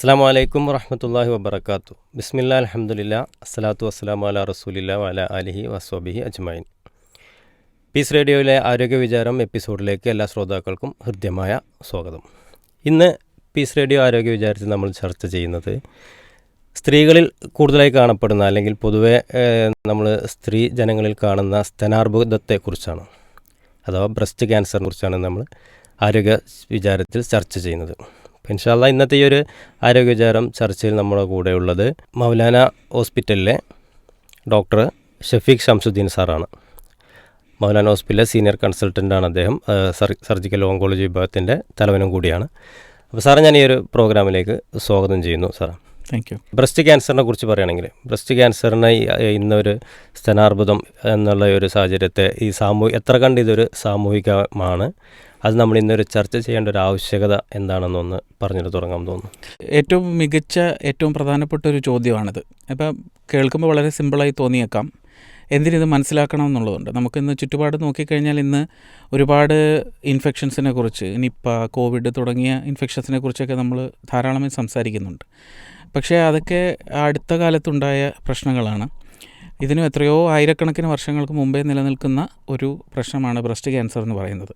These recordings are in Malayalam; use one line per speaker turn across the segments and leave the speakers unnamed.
അസ്സാം വലൈക്കും വറഹമത്തല്ലാഹി വബർക്കാത്തു ബിസ്മില്ല അലഹമുല്ല അസ്സലാത്തു വസ്സലാം അല റസൂലില്ല വല അലിഹി വസ്വബിഹി അജ്മൈൻ പീസ് റേഡിയോയിലെ ആരോഗ്യ വിചാരം എപ്പിസോഡിലേക്ക് എല്ലാ ശ്രോതാക്കൾക്കും ഹൃദ്യമായ സ്വാഗതം. ഇന്ന് പീസ് റേഡിയോ ആരോഗ്യ വിചാരത്തിൽ നമ്മൾ ചർച്ച ചെയ്യുന്നത് സ്ത്രീകളിൽ കൂടുതലായി കാണപ്പെടുന്ന അല്ലെങ്കിൽ പൊതുവെ നമ്മൾ സ്ത്രീ ജനങ്ങളിൽ കാണുന്ന സ്തനാർബുദത്തെക്കുറിച്ചാണ് അഥവാ ബ്രസ്റ്റ് ക്യാൻസറിനെ കുറിച്ചാണ് നമ്മൾ ആരോഗ്യ വിചാരത്തിൽ ചർച്ച ചെയ്യുന്നത്. ഇൻഷാല്ല ഇന്നത്തെ ഈ ഒരു ആരോഗ്യചാരം ചർച്ചയിൽ നമ്മുടെ കൂടെ ഉള്ളത് മൗലാന ഹോസ്പിറ്റലിലെ ഡോക്ടർ ഷഫീഖ് ഷംസുദ്ദീൻ സാറാണ്. മൗലാന ഹോസ്പിറ്റലിലെ സീനിയർ കൺസൾട്ടന്റാണ് അദ്ദേഹം സർജിക്കൽ ഓങ്കോളജി വിഭാഗത്തിന്റെ തലവനും കൂടിയാണ്. അപ്പോൾ സാറേ ഞാൻ ഈ ഒരു പ്രോഗ്രാമിലേക്ക് സ്വാഗതം ചെയ്യുന്നു സാറേ.
താങ്ക് യു
ബ്രസ്റ്റ് ക്യാൻസറിനെ കുറിച്ച് പറയുകയാണെങ്കിൽ ബ്രസ്റ്റ് ക്യാൻസറിനെ ഇന്നൊരു സ്തനാർബുദം എന്നുള്ള ഒരു സാഹചര്യത്തെ ഈ സാമൂഹ്യ എത്ര കണ്ട് ഇതൊരു സാമൂഹികമാണ് അത് നമ്മൾ ഇന്നൊരു ചർച്ച ചെയ്യേണ്ട ഒരു ആവശ്യകത എന്താണെന്നൊന്ന് പറഞ്ഞിട്ട് തുടങ്ങാൻ തോന്നുന്നു.
ഏറ്റവും മികച്ച ഏറ്റവും പ്രധാനപ്പെട്ട ഒരു ചോദ്യമാണിത്. അപ്പം കേൾക്കുമ്പോൾ വളരെ സിമ്പിളായി തോന്നിയേക്കാം. എന്തിനിത് മനസ്സിലാക്കണം എന്നുള്ളതുണ്ട്. നമുക്കിന്ന് ചുറ്റുപാട് നോക്കിക്കഴിഞ്ഞാൽ ഇന്ന് ഒരുപാട് ഇൻഫെക്ഷൻസിനെ കുറിച്ച് നിപ്പ കോവിഡ് തുടങ്ങിയ ഇൻഫെക്ഷൻസിനെ കുറിച്ചൊക്കെ നമ്മൾ ധാരാളമായി സംസാരിക്കുന്നുണ്ട്. പക്ഷേ അതൊക്കെ അടുത്ത കാലത്തുണ്ടായ പ്രശ്നങ്ങളാണ്. ഇതിനും എത്രയോ ആയിരക്കണക്കിന് വർഷങ്ങൾക്ക് മുമ്പേ നിലനിൽക്കുന്ന ഒരു പ്രശ്നമാണ് ബ്രസ്റ്റ് ക്യാൻസർ എന്ന് പറയുന്നത്.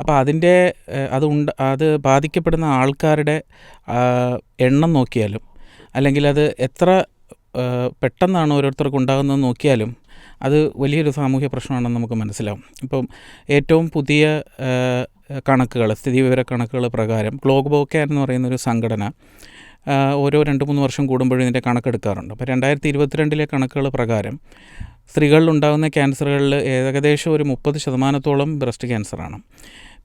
അപ്പോൾ അതിന്റെ അത് ഉണ്ട് അത് ബാധിക്കപ്പെടുന്ന ആൾക്കാരുടെ എണ്ണം നോക്കിയാലും അല്ലെങ്കിൽ അത് എത്ര പെട്ടെന്നാണ് ഓരോരുത്തർക്ക് ഉണ്ടാകുന്നത് നോക്കിയാലും അത് വലിയൊരു സാമൂഹ്യ പ്രശ്നമാണെന്ന് നമുക്ക് മനസ്സിലാവും. ഇപ്പം ഏറ്റവും പുതിയ കണക്കുകൾ സ്ഥിതിവിവര കണക്കുകൾ പ്രകാരം ഗ്ലോബോക്കാൻ എന്ന് പറയുന്നൊരു സംഘടന ഓരോ രണ്ട് മൂന്ന് വർഷം കൂടുമ്പോഴും ഇതിന്റെ കണക്കെടുക്കാറുണ്ട്. അപ്പോൾ രണ്ടായിരത്തി ഇരുപത്തിരണ്ടിലെ കണക്കുകൾ പ്രകാരം സ്ത്രീകളിൽ ഉണ്ടാകുന്ന ക്യാൻസറുകളിൽ ഏകദേശം ഒരു മുപ്പത് ശതമാനത്തോളം ബ്രസ്റ്റ് ക്യാൻസറാണ്.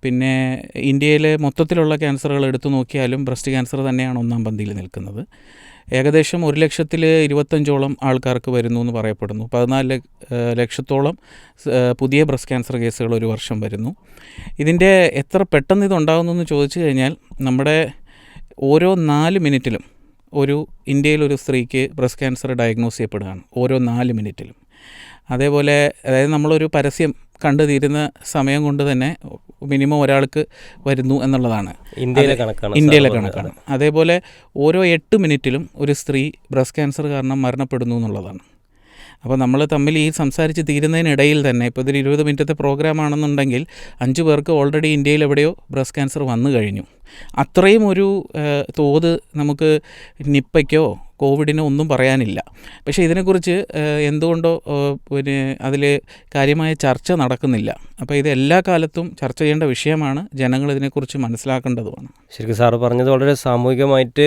പിന്നെ ഇന്ത്യയിലെ മൊത്തത്തിലുള്ള ക്യാൻസറുകൾ എടുത്തു നോക്കിയാലും ബ്രസ്റ്റ് ക്യാൻസർ തന്നെയാണ് ഒന്നാം പന്തിയിൽ നിൽക്കുന്നത്. ഏകദേശം ഒരു ലക്ഷത്തിൽ ഇരുപത്തഞ്ചോളം ആൾക്കാർക്ക് വരുന്നു എന്ന് പറയപ്പെടുന്നു. പതിനാല് ലക്ഷത്തോളം പുതിയ ബ്രസ്റ്റ് ക്യാൻസർ കേസുകൾ ഒരു വർഷം വരുന്നു. ഇതിന്റെ എത്ര പെട്ടെന്ന് ഇതുണ്ടാകുന്നു എന്ന് ചോദിച്ചു കഴിഞ്ഞാൽ നമ്മുടെ ഓരോ നാല് മിനിറ്റിലും ഒരു ഇന്ത്യയിൽ ഒരു സ്ത്രീക്ക് ബ്രസ്റ്റ് ക്യാൻസർ ഡയഗ്നോസ് ചെയ്യപ്പെടുകയാണ്. ഓരോ നാല് മിനിറ്റിലും. അതേപോലെ അതായത് നമ്മളൊരു പരസ്യം കണ്ടു തീരുന്ന സമയം കൊണ്ട് തന്നെ മിനിമം ഒരാൾക്ക് വരുന്നു എന്നുള്ളതാണ്.
ഇന്ത്യയിലെ കണക്കാണ്
ഇന്ത്യയിലെ കണക്കാണ്. അതേപോലെ ഓരോ എട്ട് മിനിറ്റിലും ഒരു സ്ത്രീ ബ്രസ്റ്റ് ക്യാൻസർ കാരണം മരണപ്പെടുന്നു എന്നുള്ളതാണ്. അപ്പോൾ നമ്മൾ തമ്മിൽ ഈ സംസാരിച്ച് തീരുന്നതിനിടയിൽ തന്നെ ഇപ്പോൾ ഇതൊരു ഇരുപത് മിനിറ്റത്തെ പ്രോഗ്രാം ആണെന്നുണ്ടെങ്കിൽ അഞ്ച് പേർക്ക് ഓൾറെഡി ഇന്ത്യയിൽ എവിടെയോ ബ്രസ്റ്റ് ക്യാൻസർ വന്നു കഴിഞ്ഞു. അത്രയും ഒരു തോത് നമുക്ക് നിപ്പയ്ക്കോ കോവിഡിനോ ഒന്നും പറയാനില്ല. പക്ഷേ ഇതിനെക്കുറിച്ച് എന്തുകൊണ്ടോ പിന്നെ അതിൽ കാര്യമായ ചർച്ച നടക്കുന്നില്ല. അപ്പോൾ ഇത് എല്ലാ കാലത്തും ചർച്ച ചെയ്യേണ്ട വിഷയമാണ് ജനങ്ങൾ ഇതിനെക്കുറിച്ച് മനസ്സിലാക്കേണ്ടതുമാണ്.
ശരിക്കും സാറ് പറഞ്ഞത് വളരെ സാമൂഹികമായിട്ട്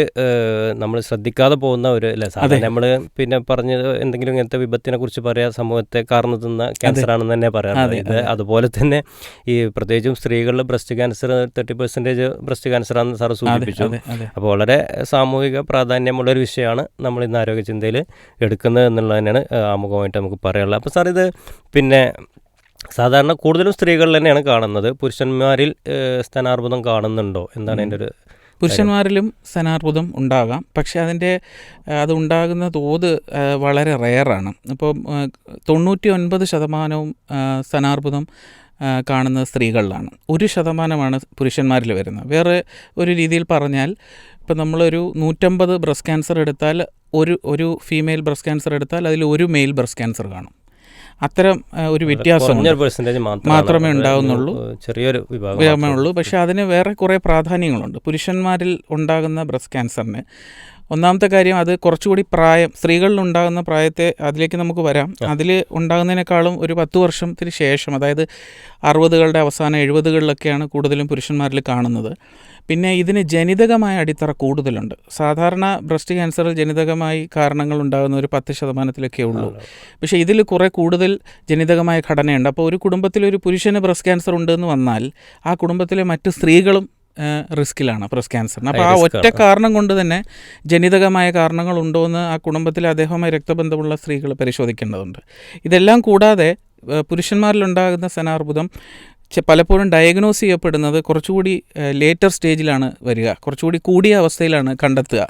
നമ്മൾ ശ്രദ്ധിക്കാതെ പോകുന്ന ഒരു അല്ലേ നമ്മൾ പിന്നെ പറഞ്ഞത് എന്തെങ്കിലും ഇങ്ങനത്തെ വിപത്തിനെ കുറിച്ച് പറയാ സമൂഹത്തെ കാർന്നു തിന്ന ക്യാൻസർ ആണെന്ന് തന്നെ പറയാറുണ്ട്. ഇത് അതുപോലെ തന്നെ ഈ പ്രത്യേകിച്ചും സ്ത്രീകളിൽ breast cancer thirty percentage breast cancer ആണെന്ന് സാറ് സൂചിപ്പിച്ചു. അപ്പോൾ വളരെ സാമൂഹിക പ്രാധാന്യമുള്ള ഒരു വിഷയമാണ് നമ്മൾ ഇന്ന് ആരോഗ്യ ചിന്തയിൽ എടുക്കുന്നത് എന്നുള്ളത് തന്നെയാണ് ആമുഖമായിട്ട് നമുക്ക് പറയാനുള്ളത്. അപ്പോൾ സാർ ഇത് പിന്നെ സാധാരണ കൂടുതലും സ്ത്രീകളിൽ തന്നെയാണ് കാണുന്നത്. പുരുഷന്മാരിൽ സ്തനാർബുദം കാണുന്നുണ്ടോ? എന്താണ് എന്റെ ഒരു
പുരുഷന്മാരിലും സ്തനാർബുദം ഉണ്ടാകാം. പക്ഷേ അതിന്റെ അത് ഉണ്ടാകുന്ന തോത് വളരെ റെയറാണ്. ഇപ്പോൾ തൊണ്ണൂറ്റി ഒൻപത് ശതമാനവും സ്തനാർബുദം കാണുന്നത് സ്ത്രീകളിലാണ്. ഒരു ശതമാനമാണ് പുരുഷന്മാരിൽ വരുന്നത്. വേറെ ഒരു രീതിയിൽ പറഞ്ഞാൽ ഇപ്പം നമ്മളൊരു നൂറ്റമ്പത് ബ്രസ്റ്റ് ക്യാൻസർ എടുത്താൽ ഒരു ഒരു ഫീമെയിൽ ബ്രസ്റ്റ് ക്യാൻസർ എടുത്താൽ അതിൽ ഒരു മെയിൽ ബ്രസ്റ്റ് ക്യാൻസർ കാണും. അത്തരം ഒരു
വ്യത്യാസം
മാത്രമേ ഉണ്ടാവുന്നുള്ളൂ.
ചെറിയൊരു വിഭാഗം
ഉള്ളൂ. പക്ഷേ അതിന് വേറെ കുറേ പ്രാധാന്യങ്ങളുണ്ട്. പുരുഷന്മാരിൽ ഉണ്ടാകുന്ന ബ്രസ്റ്റ് ക്യാൻസറിന് ഒന്നാമത്തെ കാര്യം അത് കുറച്ചുകൂടി പ്രായം സ്ത്രീകളിൽ ഉണ്ടാകുന്ന പ്രായത്തെ അതിലേക്ക് നമുക്ക് വരാം. അതിൽ ഉണ്ടാകുന്നതിനേക്കാളും ഒരു പത്ത് വർഷത്തിന് ശേഷം അതായത് അറുപതുകളുടെ അവസാനം എഴുപതുകളിലൊക്കെയാണ് കൂടുതലും പുരുഷന്മാരിൽ കാണുന്നത്. പിന്നെ ഇതിന് ജനിതകമായ അടിത്തറ കൂടുതലുണ്ട്. സാധാരണ ബ്രസ്റ്റ് ക്യാൻസറിൽ ജനിതകമായി കാരണങ്ങൾ ഉണ്ടാകുന്ന ഒരു പത്ത് ശതമാനത്തിലൊക്കെ ഉള്ളൂ. പക്ഷേ ഇതിൽ കുറേ കൂടുതൽ ജനിതകമായ ഘടനയുണ്ട്. അപ്പോൾ ഒരു കുടുംബത്തിൽ ഒരു പുരുഷന് ബ്രസ്റ്റ് ക്യാൻസർ ഉണ്ടെന്ന് വന്നാൽ ആ കുടുംബത്തിലെ മറ്റ് സ്ത്രീകളും റിസ്ക്കിലാണ് ബ്രസ്റ്റ് ക്യാൻസറിന്. അപ്പോൾ ആ ഒറ്റ കാരണം കൊണ്ട് തന്നെ ജനിതകമായ കാരണങ്ങളുണ്ടോ എന്ന് ആ കുടുംബത്തിൽ അദ്ദേഹവുമായി രക്തബന്ധമുള്ള സ്ത്രീകൾ പരിശോധിക്കേണ്ടതുണ്ട്. ഇതെല്ലാം കൂടാതെ പുരുഷന്മാരിലുണ്ടാകുന്ന സ്തനാർബുദം ചെ- പലപ്പോഴും ഡയഗ്നോസ് ചെയ്യപ്പെടുന്നത് കുറച്ചുകൂടി ലേറ്റർ സ്റ്റേജിലാണ് വരിക. കുറച്ചുകൂടി കൂടിയ അവസ്ഥയിലാണ് കണ്ടെത്തുക.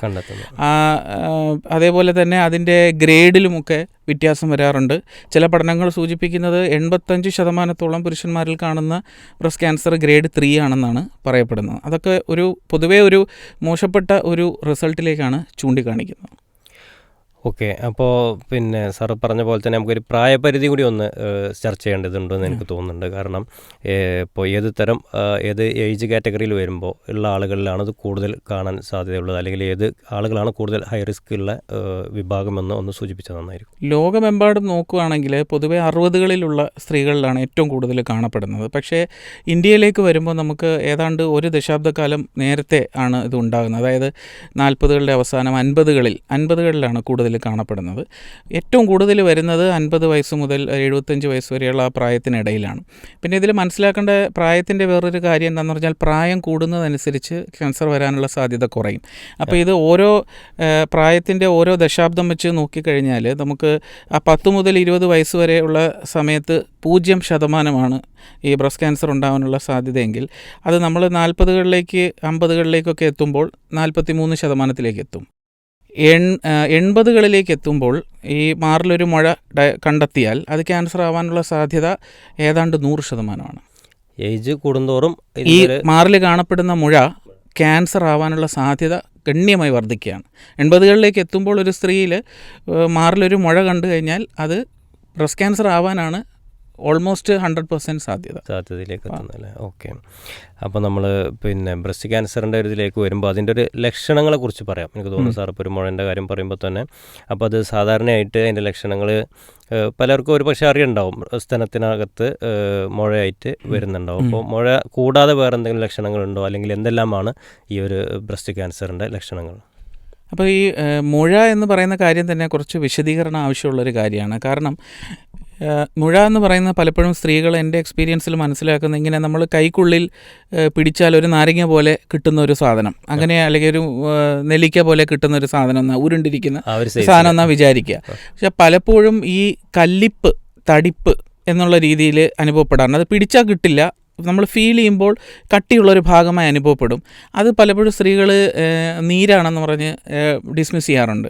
അതേപോലെ തന്നെ അതിന്റെ ഗ്രേഡിലുമൊക്കെ വ്യത്യാസം വരാറുണ്ട്. ചില പഠനങ്ങൾ സൂചിപ്പിക്കുന്നത് എൺപത്തഞ്ച് ശതമാനത്തോളം പുരുഷന്മാരിൽ കാണുന്ന ബ്രസ്റ്റ് ക്യാൻസർ ഗ്രേഡ് ത്രീ ആണെന്നാണ് പറയപ്പെടുന്നത്. അതൊക്കെ ഒരു പൊതുവേ ഒരു മോശപ്പെട്ട ഒരു റിസൾട്ടിലേക്കാണ് ചൂണ്ടിക്കാണിക്കുന്നത്.
ഓക്കെ അപ്പോൾ പിന്നെ സാർ പറഞ്ഞ പോലെ തന്നെ നമുക്കൊരു പ്രായപരിധി കൂടി ഒന്ന് ചർച്ച ചെയ്യേണ്ടതുണ്ടെന്ന് എനിക്ക് തോന്നുന്നുണ്ട്. കാരണം ഇപ്പോൾ ഏത് തരം ഏത് ഏജ് കാറ്റഗറിയിൽ വരുമ്പോൾ ഉള്ള ആളുകളിലാണ് അത് കൂടുതൽ കാണാൻ സാധ്യതയുള്ളത്. അല്ലെങ്കിൽ ഏത് ആളുകളാണ് കൂടുതൽ ഹൈ റിസ്ക് ഉള്ള വിഭാഗമെന്ന് ഒന്ന് സൂചിപ്പിച്ചാൽ നന്നായിരിക്കും.
ലോകമെമ്പാടും നോക്കുകയാണെങ്കിൽ പൊതുവെ അറുപതുകളിലുള്ള സ്ത്രീകളിലാണ് ഏറ്റവും കൂടുതൽ കാണപ്പെടുന്നത്. പക്ഷേ ഇന്ത്യയിലേക്ക് വരുമ്പോൾ നമുക്ക് ഏതാണ്ട് ഒരു ദശാബ്ദക്കാലം നേരത്തെ ആണ് ഇത് ഉണ്ടാകുന്നത്. അതായത് നാൽപ്പതുകളുടെ അവസാനം അൻപതുകളിൽ അൻപതുകളിലാണ് കൂടുതൽ കാണപ്പെടുന്നത്. ഏറ്റവും കൂടുതൽ വരുന്നത് അൻപത് വയസ്സ് മുതൽ എഴുപത്തഞ്ച് വയസ്സ് വരെയുള്ള ആ പ്രായത്തിനിടയിലാണ്. പിന്നെ ഇതിൽ മനസ്സിലാക്കേണ്ട പ്രായത്തിന്റെ വേറൊരു കാര്യം എന്താണെന്ന് പറഞ്ഞാൽ പ്രായം കൂടുന്നതനുസരിച്ച് ക്യാൻസർ വരാനുള്ള സാധ്യത കുറയും. അപ്പോൾ ഇത് ഓരോ പ്രായത്തിന്റെ ഓരോ ദശാബ്ദം വെച്ച് നോക്കിക്കഴിഞ്ഞാൽ നമുക്ക് ആ പത്ത് മുതൽ ഇരുപത് വയസ്സ് വരെയുള്ള സമയത്ത് പൂജ്യം ശതമാനമാണ് ഈ ബ്രസ്റ്റ് ക്യാൻസർ ഉണ്ടാകാനുള്ള സാധ്യതയെങ്കിൽ അത് നമ്മൾ നാൽപ്പതുകളിലേക്ക് അമ്പതുകളിലേക്കൊക്കെ എത്തുമ്പോൾ നാൽപ്പത്തി മൂന്ന് ശതമാനത്തിലേക്ക് എത്തും. എൺ എൺപതുകളിലേക്ക് എത്തുമ്പോൾ ഈ മാറിലൊരു മുഴ കണ്ടെത്തിയാൽ അത് ക്യാൻസർ ആവാനുള്ള സാധ്യത ഏതാണ്ട് നൂറ് ശതമാനമാണ്.
ഏജ് കൂടുന്തോറും
ഈ മാറിൽ കാണപ്പെടുന്ന മുഴ ക്യാൻസർ ആവാനുള്ള സാധ്യത ഗണ്യമായി വർദ്ധിക്കുകയാണ്. എൺപതുകളിലേക്ക് എത്തുമ്പോൾ ഒരു സ്ത്രീയിൽ മാറിലൊരു മുഴ കണ്ടു കഴിഞ്ഞാൽ അത് ബ്രസ്റ്റ് ക്യാൻസർ ആവാനാണ് ഓൾമോസ്റ്റ് ഹൺഡ്രഡ് പെർസെന്റ് സാധ്യത.
സാധ്യതയിലേക്ക് എത്തുന്നല്ലേ ഓക്കെ അപ്പോൾ നമ്മൾ പിന്നെ ബ്രസ്റ്റ് ക്യാൻസറിന്റെ ഒരു ഇതിലേക്ക് വരുമ്പോൾ അതിന്റെ ഒരു ലക്ഷണങ്ങളെ കുറിച്ച് പറയാം. എനിക്ക് തോന്നുന്നു സാർ ഇപ്പോൾ ഒരു മുഴന്റെ കാര്യം പറയുമ്പോൾ തന്നെ. അപ്പോൾ അത് സാധാരണയായിട്ട് അതിന്റെ ലക്ഷണങ്ങൾ പലർക്കും ഒരു പക്ഷേ അറിയുണ്ടാവും. സ്ഥലത്തിനകത്ത് മുഴയായിട്ട് വരുന്നുണ്ടാവും. അപ്പോൾ മുഴ കൂടാതെ വേറെ എന്തെങ്കിലും ലക്ഷണങ്ങളുണ്ടോ? അല്ലെങ്കിൽ എന്തെല്ലാമാണ് ഈ ഒരു ബ്രസ്റ്റ് ക്യാൻസറിന്റെ ലക്ഷണങ്ങൾ?
അപ്പോൾ ഈ മുഴ എന്ന് പറയുന്ന കാര്യം തന്നെ കുറച്ച് വിശദീകരണം ആവശ്യമുള്ളൊരു കാര്യമാണ്. കാരണം മുഴ എന്ന് പറയുന്ന പലപ്പോഴും സ്ത്രീകൾ എന്റെ എക്സ്പീരിയൻസിൽ മനസ്സിലാക്കുന്ന ഇങ്ങനെ നമ്മൾ കൈക്കുള്ളിൽ പിടിച്ചാൽ ഒരു നാരങ്ങ പോലെ കിട്ടുന്ന ഒരു സാധനം. അങ്ങനെ അല്ലെങ്കിൽ ഒരു നെല്ലിക്ക പോലെ കിട്ടുന്ന ഒരു സാധനം എന്നാ ഉരുണ്ടിരിക്കുന്ന സാധനം എന്നാ വിചാരിക്കുക. പക്ഷെ പലപ്പോഴും ഈ കല്ലിപ്പ് തടിപ്പ് എന്നുള്ള രീതിയിൽ അനുഭവപ്പെടാറുണ്ട്. അത് പിടിച്ചാൽ കിട്ടില്ല. നമ്മൾ ഫീൽ ചെയ്യുമ്പോൾ കട്ടിയുള്ളൊരു ഭാഗമായി അനുഭവപ്പെടും. അത് പലപ്പോഴും സ്ത്രീകൾ നീരാണെന്ന് പറഞ്ഞ് ഡിസ്മിസ് ചെയ്യാറുണ്ട്.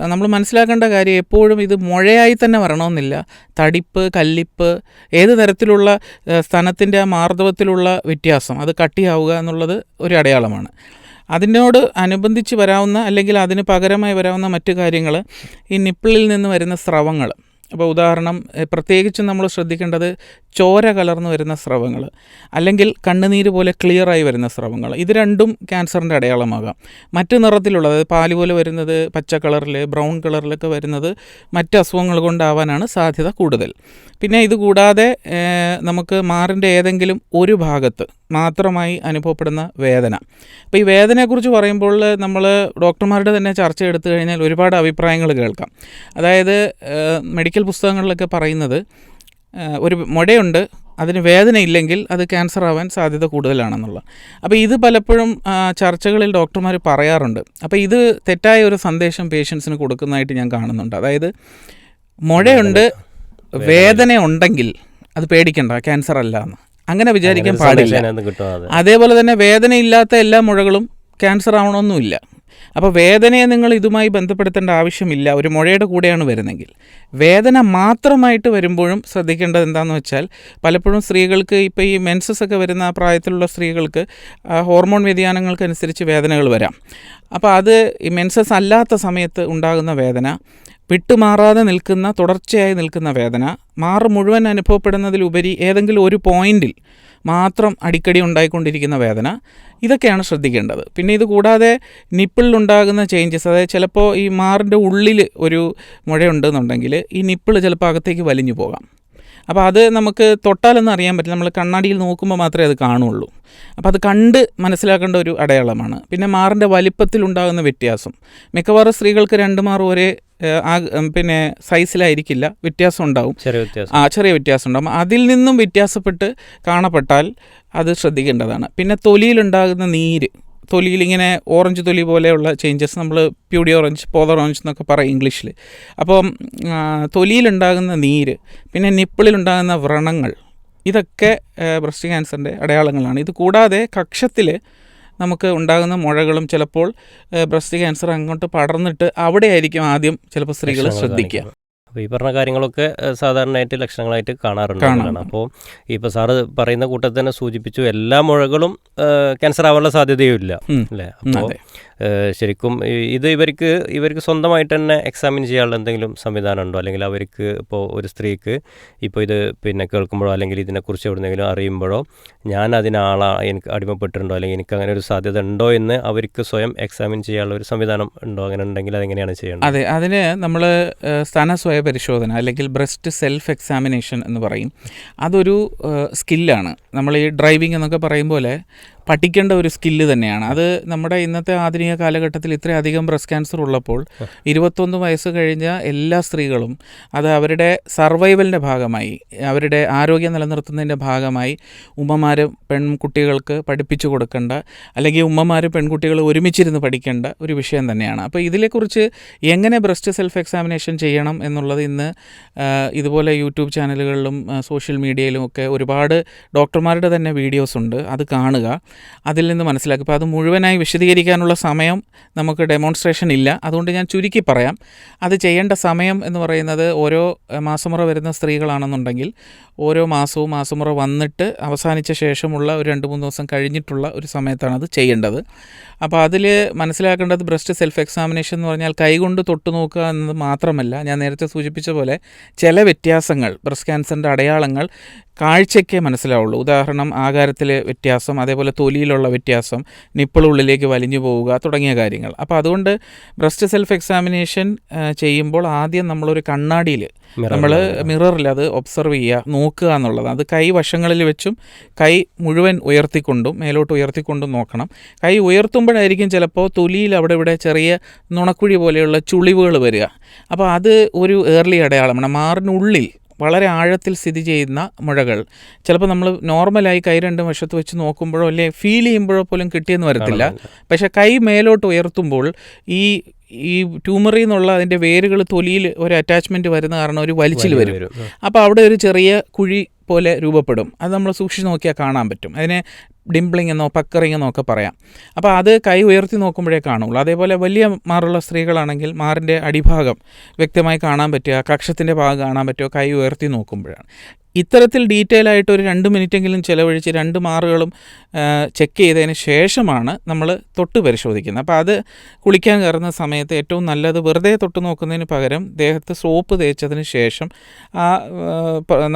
നമ്മൾ മനസ്സിലാക്കേണ്ട കാര്യം എപ്പോഴും ഇത് മുഴയായി തന്നെ വരണമെന്നില്ല. തടിപ്പ് കല്ലിപ്പ് ഏത് തരത്തിലുള്ള സ്ഥലത്തിന്റെ ആ മാർദ്ദവത്തിലുള്ള വ്യത്യാസം അത് കട്ടിയാവുക എന്നുള്ളത് ഒരു അടയാളമാണ്. അതിനോട് അനുബന്ധിച്ച് വരാവുന്ന അല്ലെങ്കിൽ അതിന് പകരമായി വരാവുന്ന മറ്റു കാര്യങ്ങൾ ഈ നിപ്പിളിൽ നിന്ന് വരുന്ന സ്രവങ്ങൾ അപ്പോൾ ഉദാഹരണം പ്രത്യേകിച്ചും നമ്മൾ ശ്രദ്ധിക്കേണ്ടത് ചോര കലർന്നു വരുന്ന സ്രവങ്ങൾ അല്ലെങ്കിൽ കണ്ണുനീര് പോലെ ക്ലിയറായി വരുന്ന സ്രവങ്ങൾ. ഇത് രണ്ടും ക്യാൻസറിന്റെ അടയാളമാകാം. മറ്റു നിറത്തിലുള്ള അതായത് പാൽ പോലെ വരുന്നത് പച്ച കളറിൽ ബ്രൗൺ കളറിലൊക്കെ വരുന്നത് മറ്റ് അസുഖങ്ങൾ കൊണ്ടാവാനാണ് സാധ്യത കൂടുതൽ. പിന്നെ ഇത് കൂടാതെ നമുക്ക് മാറിന്റെ ഏതെങ്കിലും ഒരു ഭാഗത്ത് മാത്രമായി അനുഭവപ്പെടുന്ന വേദന. അപ്പോൾ ഈ വേദനയെക്കുറിച്ച് പറയുമ്പോൾ നമ്മൾ ഡോക്ടർമാരുടെ തന്നെ ചർച്ച എടുത്തു കഴിഞ്ഞാൽ ഒരുപാട് അഭിപ്രായങ്ങൾ കേൾക്കാം. അതായത് മെഡിക്കൽ പുസ്തകങ്ങളിലൊക്കെ പറയുന്നത് ഒരു മുടയുണ്ട് അതിന് വേദന ഇല്ലെങ്കിൽ അത് ക്യാൻസർ ആവാൻ സാധ്യത കൂടുതലാണെന്നുള്ള. അപ്പോൾ ഇത് പലപ്പോഴും ചർച്ചകളിൽ ഡോക്ടർമാർ പറയാറുണ്ട്. അപ്പോൾ ഇത് തെറ്റായ ഒരു സന്ദേശം പേഷ്യൻസിന് കൊടുക്കുന്നതായിട്ട് ഞാൻ കാണുന്നുണ്ട്. അതായത് മുഴയുണ്ട് വേദന ഉണ്ടെങ്കിൽ അത് പേടിക്കണ്ട ക്യാൻസർ അല്ല എന്ന്. അങ്ങനെ വിചാരിക്കാൻ പാടില്ല. അതേപോലെ തന്നെ വേദനയില്ലാത്ത എല്ലാ മുഴകളും ക്യാൻസർ ആവണമെന്നുമില്ല. അപ്പോൾ വേദനയെ നിങ്ങൾ ഇതുമായി ബന്ധപ്പെടുത്തേണ്ട ആവശ്യമില്ല. ഒരു മുഴയുടെ കൂടെയാണ് വരുന്നെങ്കിൽ. വേദന മാത്രമായിട്ട് വരുമ്പോഴും ശ്രദ്ധിക്കേണ്ടത് എന്താണെന്ന് വെച്ചാൽ പലപ്പോഴും സ്ത്രീകൾക്ക് ഇപ്പോൾ ഈ മെൻസസ് ഒക്കെ വരുന്ന പ്രായത്തിലുള്ള സ്ത്രീകൾക്ക് ഹോർമോൺ വ്യതിയാനങ്ങൾക്കനുസരിച്ച് വേദനകൾ വരാം. അപ്പോൾ അത് ഈ മെൻസസ് അല്ലാത്ത സമയത്ത് ഉണ്ടാകുന്ന വേദന വിട്ടുമാറാതെ നിൽക്കുന്ന തുടർച്ചയായി നിൽക്കുന്ന വേദന മാറ് മുഴുവൻ അനുഭവപ്പെടുന്നതിലുപരി ഏതെങ്കിലും ഒരു പോയിന്റിൽ മാത്രം അടിക്കടി ഉണ്ടായിക്കൊണ്ടിരിക്കുന്ന വേദന ഇതൊക്കെയാണ് ശ്രദ്ധിക്കേണ്ടത്. പിന്നെ ഇത് കൂടാതെ നിപ്പിളിലുണ്ടാകുന്ന ചേഞ്ചസ് അതായത് ചിലപ്പോൾ ഈ മാറിന്റെ ഉള്ളിൽ ഒരു മുഴയുണ്ടെന്നുണ്ടെങ്കിൽ ഈ നിപ്പിൾ ചിലപ്പോൾ അകത്തേക്ക് വലിഞ്ഞു പോകാം. അപ്പോൾ അത് നമുക്ക് തൊട്ടാലൊന്നും അറിയാൻ പറ്റില്ല. നമ്മൾ കണ്ണാടിയിൽ നോക്കുമ്പോൾ മാത്രമേ അത് കാണുള്ളൂ. അപ്പോൾ അത് കണ്ട് മനസ്സിലാക്കേണ്ട ഒരു അടയാളമാണ്. പിന്നെ മാറിന്റെ വലിപ്പത്തിലുണ്ടാകുന്ന വ്യത്യാസം. മിക്കവാറും സ്ത്രീകൾക്ക് രണ്ട് മാറും ഒരേ ആ പിന്നെ സൈസിലായിരിക്കില്ല. വ്യത്യാസം ഉണ്ടാവും
ചെറിയ വ്യത്യാസം.
ആ ചെറിയ വ്യത്യാസം ഉണ്ടാവും അതിൽ നിന്നും വ്യത്യാസപ്പെട്ട് കാണപ്പെട്ടാൽ അത് ശ്രദ്ധിക്കേണ്ടതാണ്. പിന്നെ തൊലിയിലുണ്ടാകുന്ന നീര് തൊലിയിൽ ഇങ്ങനെ ഓറഞ്ച് തൊലി പോലെയുള്ള ചേഞ്ചസ് നമ്മൾ പ്യൂഡി ഓറഞ്ച് പോതർ ഓറഞ്ച് എന്നൊക്കെ പറയും ഇംഗ്ലീഷിൽ. അപ്പം തൊലിയിലുണ്ടാകുന്ന നീര് പിന്നെ നിപ്പിളിലുണ്ടാകുന്ന വ്രണങ്ങൾ ഇതൊക്കെ ബ്രസ്റ്റ് ക്യാൻസറിന്റെ അടയാളങ്ങളാണ്. ഇത് കൂടാതെ കക്ഷത്തിൽ നമുക്ക് ഉണ്ടാകുന്ന മുഴകളും ചിലപ്പോൾ ബ്രസ്റ്റ് ക്യാൻസർ അങ്ങോട്ട് പടർന്നിട്ട് അവിടെ ആയിരിക്കും ആദ്യം ചിലപ്പോൾ സ്ത്രീകൾ ശ്രദ്ധിക്കുക.
അപ്പോൾ ഈ പറഞ്ഞ കാര്യങ്ങളൊക്കെ സാധാരണയായിട്ട് ലക്ഷണങ്ങളായിട്ട് കാണാറുണ്ട്. അപ്പോൾ ഇപ്പോൾ സാറ് പറയുന്ന കൂട്ടത്തിൽ തന്നെ സൂചിപ്പിച്ചു എല്ലാ മുഴകളും ക്യാൻസർ ആവാനുള്ള സാധ്യതയും ഇല്ല അല്ലേ? അപ്പോൾ ശരിക്കും ഇത് ഇവർക്ക് ഇവർക്ക് സ്വന്തമായിട്ട് തന്നെ എക്സാമിൻ ചെയ്യാനുള്ള എന്തെങ്കിലും സംവിധാനം ഉണ്ടോ? അല്ലെങ്കിൽ അവർക്ക് ഇപ്പോൾ ഒരു സ്ത്രീക്ക് ഇപ്പോൾ ഇത് പിന്നെ കേൾക്കുമ്പോഴോ അല്ലെങ്കിൽ ഇതിനെക്കുറിച്ച് എവിടെന്നെങ്കിലും അറിയുമ്പോഴോ ഞാൻ അതിനാളാ എനിക്ക് അടിമപ്പെട്ടിട്ടുണ്ടോ? അല്ലെങ്കിൽ എനിക്ക് അങ്ങനെ ഒരു സാധ്യത ഉണ്ടോ എന്ന് അവർക്ക് സ്വയം എക്സാമിൻ ചെയ്യാനുള്ള ഒരു സംവിധാനം ഉണ്ടോ? അങ്ങനെ ഉണ്ടെങ്കിൽ അതെങ്ങനെയാണ് ചെയ്യേണ്ടത്?
അതെ അതിന് നമ്മൾ സ്ഥാന സ്വയ പരിശോധന അല്ലെങ്കിൽ ബ്രസ്റ്റ് സെൽഫ് എക്സാമിനേഷൻ എന്ന് പറയും. അതൊരു സ്കില്ലാണ് നമ്മൾ ഈ ഡ്രൈവിംഗ് എന്നൊക്കെ പറയും പോലെ പഠിക്കേണ്ട ഒരു സ്കില്ല് തന്നെയാണ്. അത് നമ്മുടെ ഇന്നത്തെ ആധുനിക കാലഘട്ടത്തിൽ ഇത്രയധികം ബ്രസ്റ്റ് ക്യാൻസർ ഉള്ളപ്പോൾ ഇരുപത്തൊന്ന് വയസ്സ് കഴിഞ്ഞ എല്ലാ സ്ത്രീകളും അത് അവരുടെ സർവൈവലിന്റെ ഭാഗമായി അവരുടെ ആരോഗ്യം നിലനിർത്തുന്നതിന്റെ ഭാഗമായി ഉമ്മമാർ പെൺകുട്ടികൾക്ക് പഠിപ്പിച്ചു കൊടുക്കേണ്ട അല്ലെങ്കിൽ ഉമ്മമാർ പെൺകുട്ടികൾ ഒരുമിച്ചിരുന്ന് പഠിക്കേണ്ട ഒരു വിഷയം തന്നെയാണ്. അപ്പോൾ ഇതിനെക്കുറിച്ച് എങ്ങനെ ബ്രസ്റ്റ് സെൽഫ് എക്സാമിനേഷൻ ചെയ്യണം എന്നുള്ളത് ഇന്ന് ഇതുപോലെ യൂട്യൂബ് ചാനലുകളിലും സോഷ്യൽ മീഡിയയിലും ഒക്കെ ഒരുപാട് ഡോക്ടർമാരുടെ തന്നെ വീഡിയോസ് ഉണ്ട്. അത് കാണുക. അതിൽ നിന്ന് മനസ്സിലാക്കുക അപ്പോൾ അത് മുഴുവനായി വിശദീകരിക്കാനുള്ള സമയം നമുക്ക് ഡെമോൺസ്ട്രേഷൻ ഇല്ല. അതുകൊണ്ട് ഞാൻ ചുരുക്കി പറയാം. അത് ചെയ്യേണ്ട സമയം എന്ന് പറയുന്നത് ഓരോ മാസമുറ വരുന്ന സ്ത്രീകളാണെന്നുണ്ടെങ്കിൽ ഓരോ മാസവും മാസമുറ വന്നിട്ട് അവസാനിച്ച ശേഷമുള്ള ഒരു രണ്ട് മൂന്ന് ദിവസം കഴിഞ്ഞിട്ടുള്ള ഒരു സമയത്താണ് അത് ചെയ്യേണ്ടത്. അപ്പോൾ അതിൽ മനസ്സിലാക്കേണ്ടത് ബ്രസ്റ്റ് സെൽഫ് എക്സാമിനേഷൻ എന്ന് പറഞ്ഞാൽ കൈകൊണ്ട് തൊട്ട് നോക്കുക എന്നത് മാത്രമല്ല ഞാൻ നേരത്തെ സൂചിപ്പിച്ച പോലെ ചില വ്യത്യാസങ്ങൾ ബ്രസ്റ്റ് ക്യാൻസറിന്റെ അടയാളങ്ങൾ കാഴ്ചയ്ക്കേ മനസ്സിലാവുള്ളൂ. ഉദാഹരണം ആകാരത്തിലെ വ്യത്യാസം അതേപോലെ തൊലിയിലുള്ള വ്യത്യാസം നിപ്പിൾ ഉള്ളിലേക്ക് വലിഞ്ഞു പോവുക തുടങ്ങിയ കാര്യങ്ങൾ. അപ്പോൾ അതുകൊണ്ട് ബ്രസ്റ്റ് സെൽഫ് എക്സാമിനേഷൻ ചെയ്യുമ്പോൾ ആദ്യം നമ്മളൊരു കണ്ണാടിയിൽ നമ്മൾ മിററിൽ അത് ഒബ്സർവ് ചെയ്യുക നോക്കുക എന്നുള്ളത്. അത് കൈ വശങ്ങളിൽ വെച്ചും കൈ മുഴുവൻ ഉയർത്തിക്കൊണ്ടും മേലോട്ട് ഉയർത്തിക്കൊണ്ടും നോക്കണം. കൈ ഉയർത്തുമ്പോഴായിരിക്കും ചിലപ്പോൾ തൊലിയിൽ അവിടെ ഇവിടെ ചെറിയ നുണക്കുഴി പോലെയുള്ള ചുളിവുകൾ വരിക. അപ്പോൾ അത് ഒരു ഏർലി അടയാളമാണ്. മാറിനുള്ളിൽ വളരെ ആഴത്തിൽ സ്ഥിതി ചെയ്യുന്ന മുഴകൾ. ചിലപ്പോൾ നമ്മൾ നോർമലായി കൈ രണ്ടും വശത്ത് വെച്ച് നോക്കുമ്പോഴോ അല്ലെ ഫീൽ ചെയ്യുമ്പോഴോ പോലും കിട്ടിയെന്ന് വരത്തില്ല. പക്ഷെ കൈ മേലോട്ട് ഉയർത്തുമ്പോൾ ഈ ഈ ട്യൂമറിൽ നിന്നുള്ള അതിന്റെ വേരുകൾ തൊലിയിൽ ഒരു അറ്റാച്ച്മെന്റ് വരുന്ന കാരണം ഒരു വലിച്ചിൽ വരും. അപ്പോൾ അവിടെ ഒരു ചെറിയ കുഴി പോലെ രൂപപ്പെടും. അത് നമ്മൾ സൂക്ഷിച്ച് നോക്കിയാൽ കാണാൻ പറ്റും. അതിനെ ഡിംപ്ലിംഗ് എന്നോ പക്കറിംഗ് എന്നോ ഒക്കെ പറയാം. അപ്പോൾ അത് കൈ ഉയർത്തി നോക്കുമ്പോഴേ കാണുള്ളൂ. അതേപോലെ വലിയ മാറുള്ള സ്ത്രീകളാണെങ്കിൽ മാറിന്റെ അടിഭാഗം വ്യക്തമായി കാണാൻ പറ്റുക കക്ഷത്തിന്റെ ഭാഗം കാണാൻ പറ്റുക കൈ ഉയർത്തി നോക്കുമ്പോഴാണ്. ഇത്തരത്തിൽ ഡീറ്റെയിൽ ആയിട്ട് ഒരു രണ്ട് മിനിറ്റെങ്കിലും ചിലവഴിച്ച് രണ്ട് മാറുകളും ചെക്ക് ചെയ്തതിന് ശേഷമാണ് നമ്മൾ തൊട്ട് പരിശോധിക്കുന്നത്. അപ്പോൾ അത് കുളിക്കാൻ കയറുന്ന സമയത്ത് ഏറ്റവും നല്ലത് വെറുതെ തൊട്ട് നോക്കുന്നതിന് പകരം ദേഹത്ത് സോപ്പ് തേച്ചതിന് ശേഷം ആ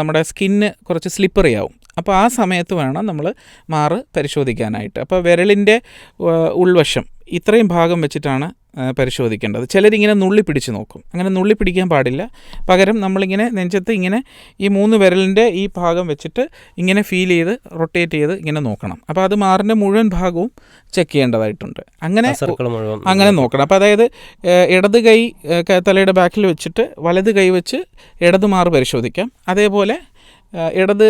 നമ്മുടെ സ്കിന്ന് കുറച്ച് സ്ലിപ്പറി ആവും. അപ്പോൾ ആ സമയത്ത് വേണം നമ്മൾ മാറ് പരിശോധിക്കാനായിട്ട്. അപ്പോൾ വിരലിന്റെ ഉൾവശം ഇത്രയും ഭാഗം വെച്ചിട്ടാണ് പരിശോധിക്കേണ്ടത്. ചിലരിങ്ങനെ നുള്ളി പിടിച്ച് നോക്കും. അങ്ങനെ നുള്ളി പിടിക്കാൻ പാടില്ല. പകരം നമ്മളിങ്ങനെ നെഞ്ചത്ത് ഇങ്ങനെ ഈ മൂന്ന് വിരലിന്റെ ഈ ഭാഗം വെച്ചിട്ട് ഇങ്ങനെ ഫീൽ ചെയ്ത് റൊട്ടേറ്റ് ചെയ്ത് ഇങ്ങനെ നോക്കണം. അപ്പോൾ അത് മാറിന്റെ മുഴുവൻ ഭാഗവും ചെക്ക് ചെയ്യേണ്ടതായിട്ടുണ്ട്. അങ്ങനെ അങ്ങനെ നോക്കണം. അപ്പോൾ അതായത് ഇടത് കൈ തലയുടെ ബാക്കിൽ വെച്ചിട്ട് വലത് കൈ വെച്ച് ഇടത് മാറ് പരിശോധിക്കാം. അതേപോലെ ഇടത്